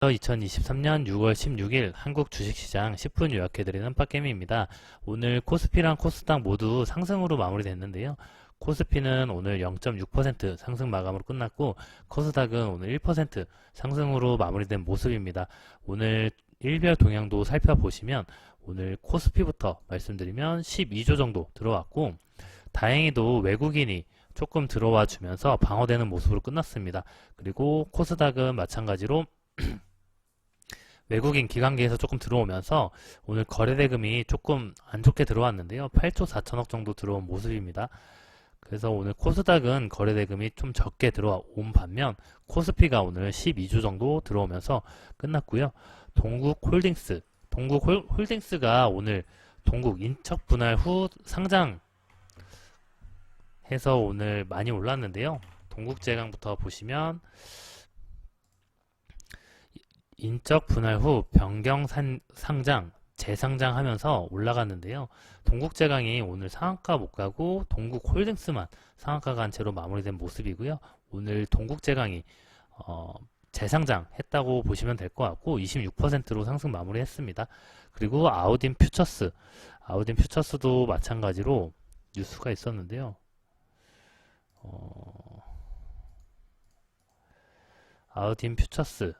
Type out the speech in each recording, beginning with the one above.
2023년 6월 16일 한국 주식시장 10분 요약해드리는 빡게임입니다. 오늘 코스피랑 코스닥 모두 상승으로 마무리됐는데요. 코스피는 오늘 0.6% 상승 마감으로 끝났고 코스닥은 오늘 1% 상승으로 마무리된 모습입니다. 오늘 일별 동향도 살펴보시면 오늘 코스피부터 말씀드리면 12조 정도 들어왔고 다행히도 외국인이 조금 들어와 주면서 방어되는 모습으로 끝났습니다. 그리고 코스닥은 마찬가지로 외국인 기관계에서 조금 들어오면서 오늘 거래대금이 조금 안 좋게 들어왔는데요. 8조 4천억 정도 들어온 모습입니다. 그래서 오늘 코스닥은 거래대금이 좀 적게 들어온 반면 코스피가 오늘 12조 정도 들어오면서 끝났고요. 동국홀딩스, 동국홀딩스가 오늘 동국 인척 분할 후 상장 해서 오늘 많이 올랐는데요. 동국제강부터 보시면 인적 분할 후 변경 산, 상장, 재상장하면서 올라갔는데요. 동국제강이 오늘 상한가 못 가고 동국홀딩스만 상한가 간 채로 마무리된 모습이고요. 오늘 동국제강이 어, 재상장 했다고 보시면 될 것 같고 26%로 상승 마무리했습니다. 그리고 아우딘 퓨처스, 아우딘 퓨처스도 마찬가지로 뉴스가 있었는데요. 어, 아우딘 퓨처스 네,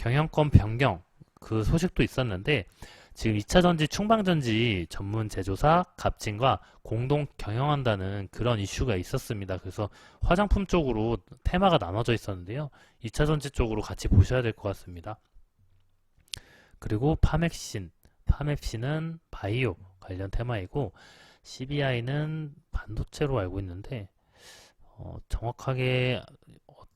경영권 변경 그 소식도 있었는데 지금 2차 전지 충방 전지 전문 제조사 갑진과 공동 경영한다는 그런 이슈가 있었습니다. 그래서 화장품 쪽으로 테마가 나눠져 있었는데요. 2차 전지 쪽으로 같이 보셔야 될 것 같습니다. 그리고 파맥신, 파맥신은 바이오 관련 테마이고 CBI는 반도체로 알고 있는데 어, 정확하게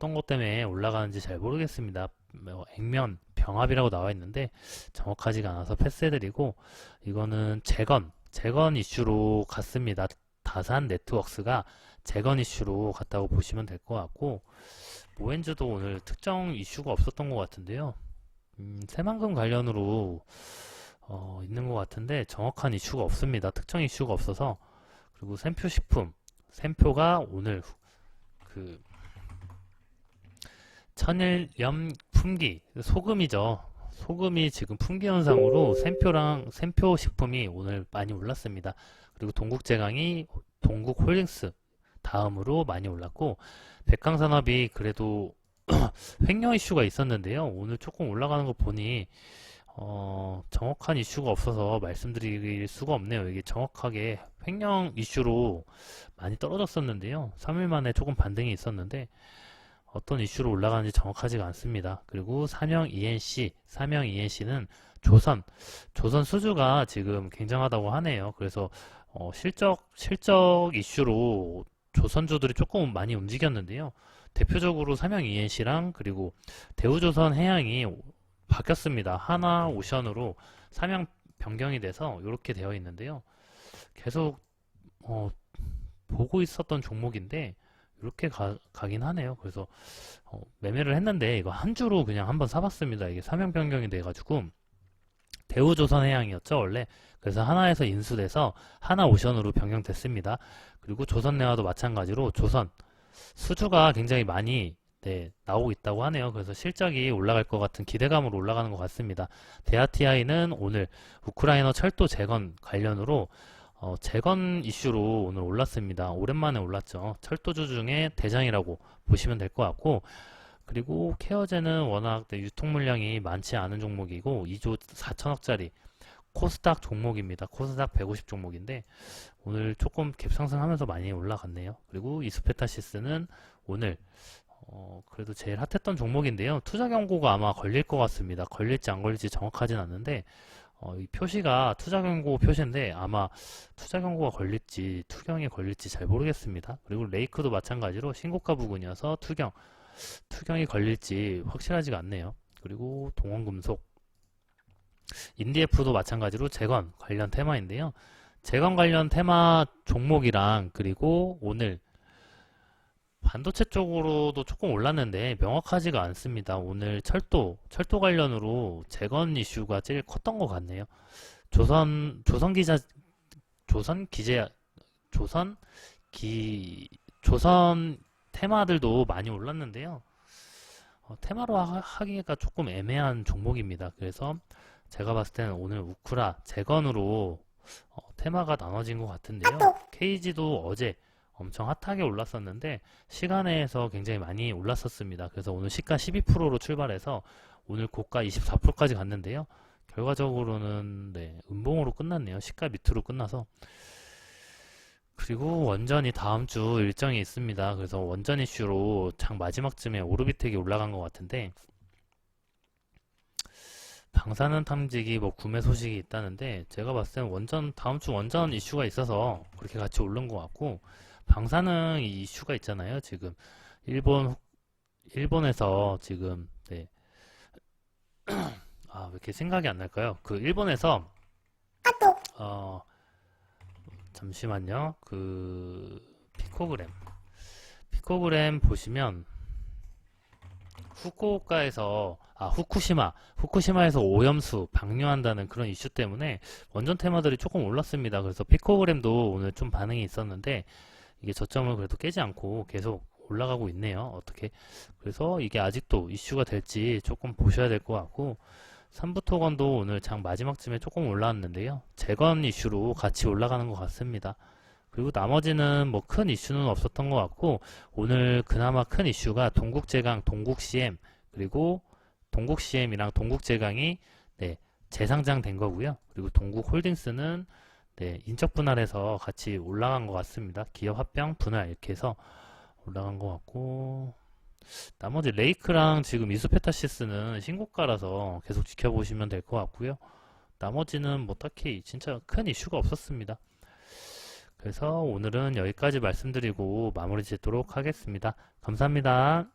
어떤 것 때문에 올라가는지 잘 모르겠습니다. 뭐 액면 병합이라고 나와 있는데 정확하지가 않아서 패스해드리고 이거는 재건 재건 이슈로 갔습니다. 다산 네트워크스가 재건 이슈로 갔다고 보시면 될 것 같고 모엔즈도 오늘 특정 이슈가 없었던 것 같은데요. 음, 새만금 관련으로 어, 있는 것 같은데 정확한 이슈가 없습니다. 특정 이슈가 없어서 그리고 샘표 식품 샘표가 오늘 그 천일염 품귀 소금이죠. 소금이 지금 품귀 현상으로 샘표랑 샘표 식품이 오늘 많이 올랐습니다. 그리고 동국제강이 동국홀딩스 다음으로 많이 올랐고 백강산업이 그래도 횡령 이슈가 있었는데요. 오늘 조금 올라가는 거 보니 어, 정확한 이슈가 없어서 말씀드릴 수가 없네요. 이게 정확하게 횡령 이슈로 많이 떨어졌었는데요. 3일 만에 조금 반등이 있었는데 어떤 이슈로 올라가는지 정확하지가 않습니다. 그리고 삼형 ENC, 삼형 ENC는 조선, 조선 수주가 지금 굉장하다고 하네요. 그래서 어, 실적, 실적 이슈로 조선주들이 조금 많이 움직였는데요. 대표적으로 삼형 ENC랑 그리고 대우조선 해양이 바뀌었습니다. 하나 오션으로 삼형 변경이 돼서 이렇게 되어 있는데요. 계속 어, 보고 있었던 종목인데 이렇게 가, 긴 하네요. 그래서 어, 매매를 했는데 이거 한 주로 그냥 한번 사봤습니다. 이게 사명 변경이 돼가지고 대우조선해양이었죠 원래. 그래서 하나에서 인수돼서 하나 오션으로 변경됐습니다. 그리고 조선내화도 마찬가지로 조선 수주가 굉장히 많이 네, 나오고 있다고 하네요. 그래서 실적이 올라갈 것 같은 기대감으로 올라가는 것 같습니다. 데아티아이는 오늘 우크라이나 철도 재건 관련으로 어, 재건 이슈로 오늘 올랐습니다. 오랜만에 올랐죠. 철도주 중에 대장이라고 보시면 될 것 같고 그리고 케어제는 워낙 네, 유통 물량이 많지 않은 종목이고 2조 4천억짜리 코스닥 종목입니다. 코스닥 150 종목인데 오늘 조금 갭상승하면서 많이 올라갔네요. 그리고 이스페타시스는 오늘 어, 그래도 제일 핫했던 종목인데요. 투자 경고가 아마 걸릴 것 같습니다. 걸릴지 안 걸릴지 정확하진 않는데 어, 이 표시가 투자 경고 표시인데 아마 투자 경고가 걸릴지 투경이 걸릴지 잘 모르겠습니다. 그리고 레이크도 마찬가지로 신고가 부근이어서 투경 투경이 걸릴지 확실하지가 않네요. 그리고 동원금속 인디에프도 마찬가지로 재건 관련 테마인데요. 재건 관련 테마 종목이랑 그리고 오늘 반도체 쪽으로도 조금 올랐는데 명확하지가 않습니다. 오늘 철도, 철도 관련으로 재건 이슈가 제일 컸던 것 같네요. 조선, 조선 기자, 조선 기재, 조선 기, 조선 테마들도 많이 올랐는데요. 어, 테마로 하- 하기가 조금 애매한 종목입니다. 그래서 제가 봤을 때는 오늘 우크라 재건으로 어, 테마가 나눠진 것 같은데요. KG도 어제 엄청 핫하게 올랐었는데 시간에서 굉장히 많이 올랐었습니다. 그래서 오늘 시가 12%로 출발해서 오늘 고가 24%까지 갔는데요. 결과적으로는 네, 음봉으로 끝났네요. 시가 밑으로 끝나서 그리고 원전이 다음 주 일정이 있습니다. 그래서 원전 이슈로 장 마지막쯤에 오르비텍이 올라간 것 같은데 방사능 탐지기 뭐 구매 소식이 있다는데 제가 봤을 때는 원전 다음 주 원전 이슈가 있어서 그렇게 같이 오른 것 같고 방사능 이 이슈가 있잖아요. 지금 일본 일본에서 지금 네. 아, 왜 이렇게 생각이 안 날까요? 그 일본에서 어 잠시만요. 그 피코그램 피코그램 보시면 후쿠오카에서 아 후쿠시마 후쿠시마에서 오염수 방류한다는 그런 이슈 때문에 원전 테마들이 조금 올랐습니다. 그래서 피코그램도 오늘 좀 반응이 있었는데 이게 저점을 그래도 깨지 않고 계속 올라가고 있네요. 어떻게 그래서 이게 아직도 이슈가 될지 조금 보셔야 될 것 같고 삼부토건도 오늘 장 마지막쯤에 조금 올라왔는데요. 재건 이슈로 같이 올라가는 것 같습니다. 그리고 나머지는 뭐 큰 이슈는 없었던 것 같고 오늘 그나마 큰 이슈가 동국제강, 동국CM 그리고 동국CM이랑 동국제강이 네, 재상장된 거고요. 그리고 동국홀딩스는 네, 인적 분할해서 같이 올라간 것 같습니다. 기업 합병 분할 이렇게 해서 올라간 것 같고 나머지 레이크랑 지금 이수페타시스는 신고가라서 계속 지켜보시면 될 것 같고요. 나머지는 뭐 딱히 진짜 큰 이슈가 없었습니다. 그래서 오늘은 여기까지 말씀드리고 마무리 짓도록 하겠습니다. 감사합니다.